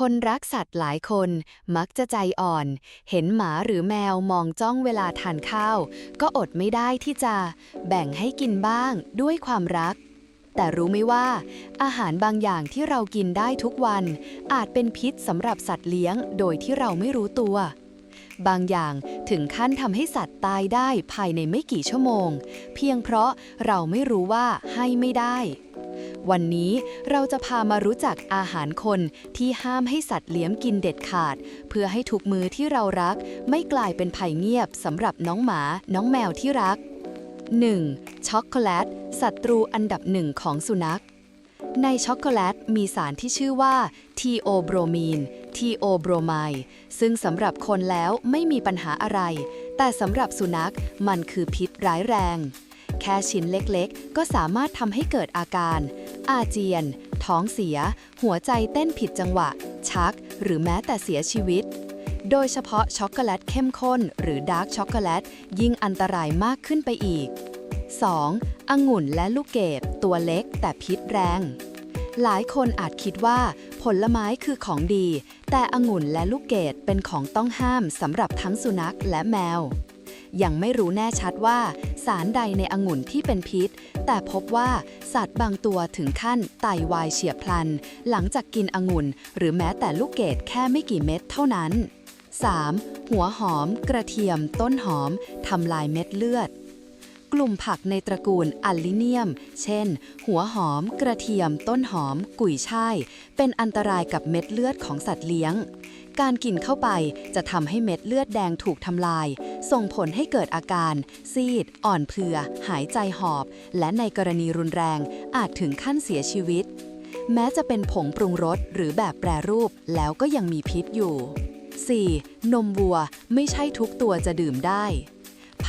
คนรักสัตว์หลายคนมักจะใจอ่อน เห็นหมาหรือแมวมองจ้องเวลาทานข้าว ก็อดไม่ได้ที่จะแบ่งให้กินบ้างด้วยความรัก แต่รู้ไหมว่า อาหารบางอย่างที่เรากินได้ทุกวัน อาจเป็นพิษสำหรับสัตว์เลี้ยงโดยที่เราไม่รู้ตัว บางอย่างถึงขั้นทำให้สัตว์ตายได้ภายในไม่กี่ชั่วโมง เพียงเพราะเราไม่รู้ว่าให้ไม่ได้ วันนี้เราจะพามารู้จักอาหารคนที่ห้ามให้สัตว์เลี้ยงกินเด็ดขาด เพื่อให้ทุกมือที่เรารัก ไม่กลายเป็นภัยเงียบสำหรับน้องหมา น้องแมวที่รัก 1. ช็อกโกแลตศัตรูอันดับหนึ่งของสุนัข ในช็อกโกแลตมีสารที่ชื่อว่าทีโอโบรมีนทีโอโบรไมซึ่งสำหรับคนแล้วไม่มีปัญหาอะไร แต่สำหรับสุนัขมันคือพิษร้ายแรง แค่ชิ้นเล็กๆ ก็สามารถทำให้เกิดอาการ อาเจียน ท้องเสีย หัวใจเต้นผิดจังหวะ ชัก หรือแม้แต่เสียชีวิต โดยเฉพาะช็อกโกแลตเข้มข้น หรือดาร์กช็อกโกแลตยิ่งอันตรายมากขึ้นไปอีก 2. องุ่นและลูกเกดตัวเล็กแต่พิษแรง หลายคนอาจคิดว่า ผลไม้คือของดี แต่องุ่นและลูกเกดเป็นของต้องห้ามสำหรับทั้งสุนัขและแมว ยังไม่รู้แน่ชัดว่า สารใดในองุ่นที่เป็นพิษ แต่พบว่าสัตว์บางตัวถึงขั้นไตวายเฉียบพลัน หลังจากกินองุ่น หรือแม้แต่ลูกเกดแค่ไม่กี่เม็ดเท่านั้น 3. หัวหอม กระเทียม ต้นหอมทำลายเม็ดเลือด กลุ่มผักในตระกูลอัลลิเนียม เช่น หัวหอม กระเทียม ต้นหอม กุยช่าย เป็นอันตรายกับเม็ดเลือดของสัตว์เลี้ยง การกินเข้าไปจะทำให้เม็ดเลือดแดงถูกทำลาย ส่งผลให้เกิดอาการ ซีด อ่อนเพลียหายใจหอบ และในกรณีรุนแรงอาจถึงขั้นเสียชีวิต แม้จะเป็นผงปรุงรสหรือแบบแปรรูปแล้วก็ยังมีพิษอยู่ 4. นมวัวไม่ใช่ทุกตัวจะดื่มได้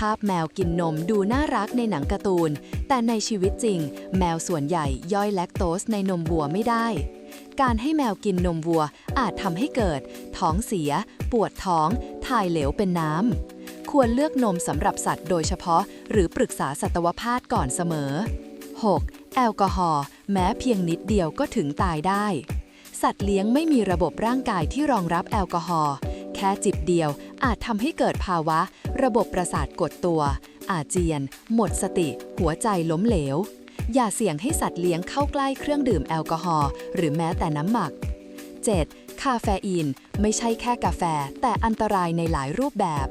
าพแมวกินนมดูน่ารักในหนังการ์ตูน แต่ในชีวิตจริง แมวส่วนใหญ่ย่อยแลคโตสในนมวัวไม่ได้ การให้แมวกินนมวัวอาจทำให้เกิด ท้องเสีย ปวดท้อง ถ่ายเหลวเป็นน้ำ ควรเลือกนมสำหรับสัตว์โดยเฉพาะ หรือปรึกษาสัตวแพทย์ก่อนเสมอ 6. แอลกอฮอล์แม้เพียงนิดเดียวก็ถึงตายได้ สัตว์เลี้ยงไม่มีระบบร่างกายที่รองรับแอลกอฮอล์ ค่จิบเดียว อาจทำให้เกิดภาวะ ระบบประสาทกดตัว อาเจียน หมดสติ หัวใจล้มเหลว อย่าเสี่ยงให้สัตว์เลี้ยงเข้าใกล้เครื่องดื่มแอลกอฮอล์หรือแม้แต่น้ำหมัก 7. คาเฟอีน ไม่ใช่แค่กาแฟ แต่อันตรายในหลายรูปแบบ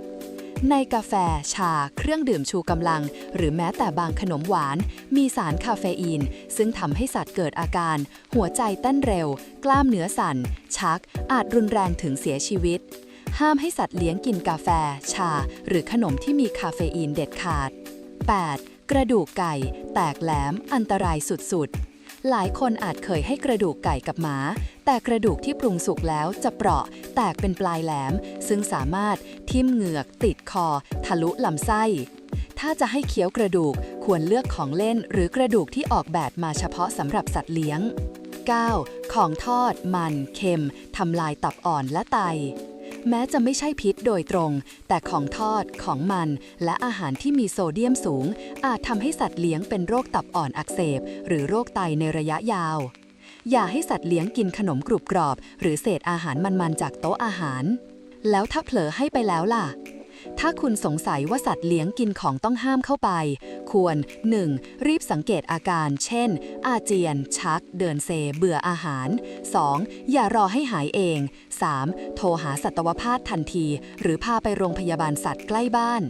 ในกาแฟ ชา เครื่องดื่มชูกำลัง หรือแม้แต่บางขนมหวาน มีสารคาเฟอีน ซึ่งทำให้สัตว์เกิดอาการ หัวใจเต้นเร็ว กล้ามเนื้อสั่น ชัก อาจรุนแรงถึงเสียชีวิต ห้ามให้สัตว์เลี้ยงกินกาแฟ ชา หรือขนมที่มีคาเฟอีนเด็ดขาด 8. กระดูกไก่ แตกแหลม อันตรายสุดๆ หลายคนอาจเคยให้กระดูกไก่กับหมา แต่กระดูกที่ปรุงสุกแล้วจะเปราะ แตกเป็นปลายแหลม ซึ่งสามารถทิ่มเหงือก ติดคอ ทะลุลำไส้ ถ้าจะให้เคี้ยวกระดูกควรเลือกของเล่นหรือกระดูกที่ออกแบบมาเฉพาะสำหรับสัตว์เลี้ยง 9. ของทอด มัน เค็ม ทำลายตับอ่อนและไต แม้จะไม่ใช่พิษโดยตรง แต่ของทอดของมัน และอาหารที่มีโซเดียมสูง อาจทำให้สัตว์เลี้ยงเป็นโรคตับอ่อนอักเสบ หรือโรคไตในระยะยาว อย่าให้สัตว์เลี้ยงกินขนมกรุบกรอบ หรือเศษอาหารมันๆจากโต๊ะอาหาร แล้วถ้าเผลอให้ไปแล้วล่ะ ถ้าคุณสงสัยว่าสัตว์เลี้ยงกินของต้องห้ามเข้าไป ควร 1. รีบสังเกตอาการ เช่น อาเจียน ชัก เดินเซ เบื่ออาหาร 2. อย่ารอให้หายเอง 3. โทรหาสัตวแพทย์ทันที หรือพาไปโรงพยาบาลสัตว์ใกล้บ้าน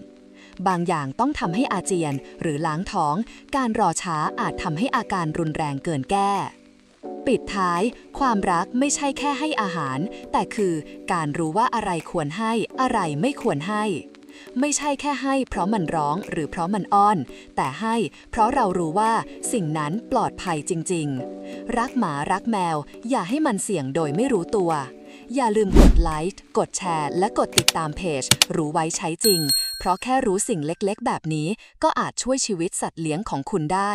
บางอย่างต้องทำให้อาเจียนหรือล้างท้อง การรอช้าอาจทำให้อาการรุนแรงเกินแก้ ปิดท้าย ความรักไม่ใช่แค่ให้อาหาร แต่คือการรู้ว่าอะไรควรให้ อะไรไม่ควรให้ ไม่ใช่แค่ให้เพราะมันร้องหรือเพราะมันอ้อน แต่ให้เพราะเรารู้ว่าสิ่งนั้นปลอดภัยจริง ๆ รักหมารักแมว อย่าให้มันเสี่ยงโดยไม่รู้ตัว อย่าลืมกดไลค์กดแชร์ และกดติดตามเพจ รู้ไว้ใช้จริง เพราะแค่รู้สิ่งเล็กๆ แบบนี้ ก็อาจช่วยชีวิตสัตว์เลี้ยงของคุณได้